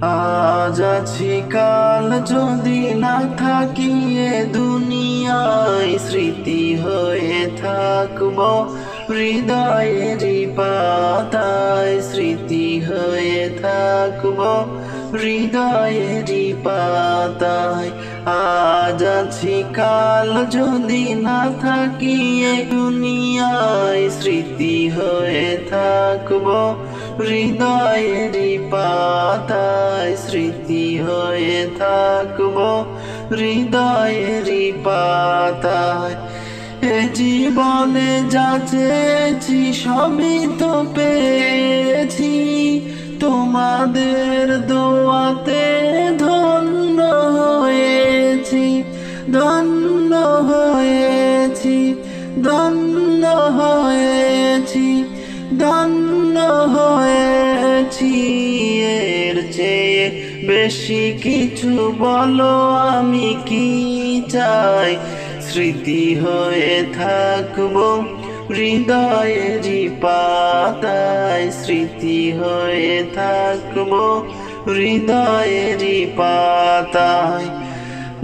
আজ আছি কাল যদি না থাকি এ দুনিয়ায় স্মৃতি হয়ে থাকব হৃদয়েরই পাতায় স্মৃতি হয়ে থাকব হৃদয়েরই পাতায়। আজ আছি কাল যদি না থাকি এ দুনিয়ায় স্মৃতি হয়ে থাকব হৃদয়েরই পাতায় স্মৃতি হয়ে থাকব। হৃদয়েরই পাতায় এ জীবনে যা চেয়েছি সবই তো পেয়েছি। তোমাদের দোয়াতে ধন্য হয়েছি ধন্য হয়েছি ধন্য হয়েছি। ধন্য হয়েছি এর চেয়ে বেশি কিছু বলো আমি কি চাই? স্মৃতি হয়ে থাকব হৃদয়েরই পাতায়। স্মৃতি হয়ে থাকব হৃদয়েরই পাতায়।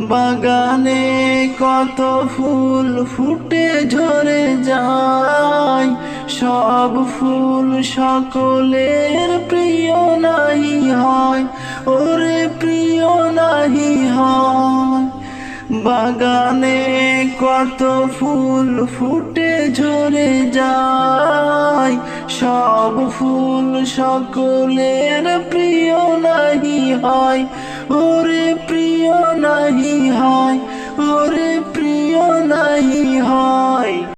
বাগানে কত ফুল ফুটে ঝরে যায়। সব ফুল সকলের প্রিয় নাহি হয়, ওরে প্রিয় নাহি হয়। বাগানে কত ফুল ফুটে ঝরে যায়, সব ফুল সকলের প্রিয় নাহি হয়, ওরে প্রিয় নাহি হয়।